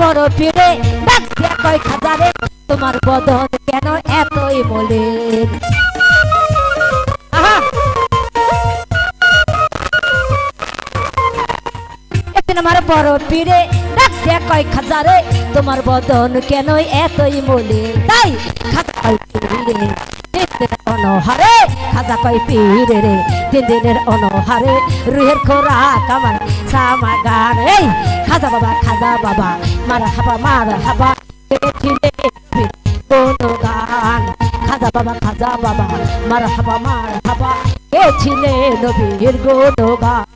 বড় পিড়ে ডাক দিয়া কয়, খাজারে, তোমার বদন কেন এতই বলে আমার বড় পীরে কয়, খাজারে, তোমার বদন কেন এতই মলিন? তাই খাজা কয় পীরে অনহারে, খাজা কয় পীরে রে তিন দিনের অনহারে, রুহের খোরাক আমার সামা গান এই খাজা বাবা খাজা বাবা মার হাবা মার হাবা কোন গান খাজা বাবা খাজা বাবা, মার হাবা মার হাবা এ ছিলে নবীর গুণ গান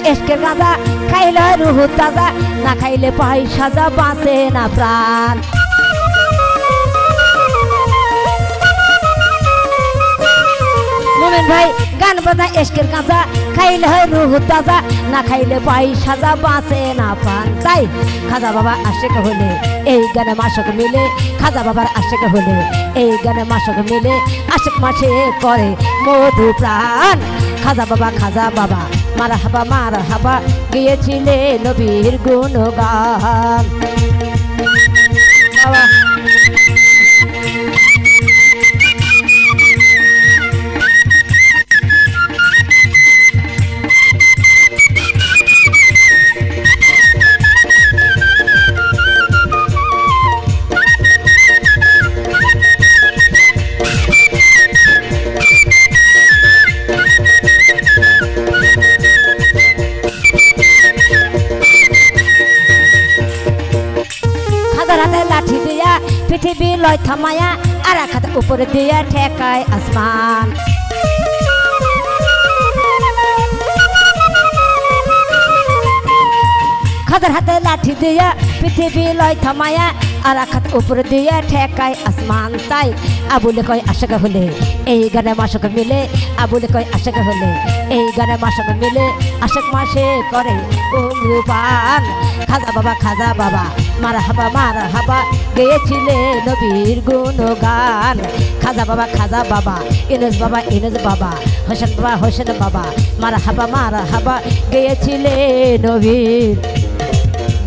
গান বাজা এসকে গাজা, খাইলে রুহু তাজা, না খাইলে পাই সাজা বাঁচে না প্রাণ। ভাই, গান বাজা এসকের গাঁজা, খাইলে হয় রুহু তাজা, না খাইলে পাই সাজা বাঁচে না প্রাণ। তাই খাজা বাবা আশেক হলে এই গানে মাসক মিলে, খাজা বাবার আশেক হলে এই গানে মাসক মিলে, আশেক মাসে করে মধু প্রাণ। খাজা বাবা খাজা বাবা মারা হাবা মারা হাবা গিয়েছিলে নবীর গুণগান। পৃথিবী লয় থামায়া আর এক উপরে দিয়া ঠেকায় আসমান। খাদার হাতে লাঠি দিয়া পৃথিবী লয় থামায়া আর হাত উপরে দিয়া ঠেকায় আসমান। তাই আবুলে কয় আশাকে হলে, এই গানে মাসক মিলে, আবুলে কয় আশাকে হলে, এই গানে মাসক মিলে, আশাক মাসে করে অনুপান খাজা বাবা খাজা বাবা মারা হাবা মারা হাবা গেয়েছিলে নবীর গুণগান। খাজা বাবা খাজা বাবা ইনজ বাবা ইনজ বাবা, হোসেন বাবা হোসেন বাবা মারা হাবা মারা হাবা গেয়েছিলে নবীর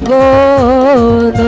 গুণগান।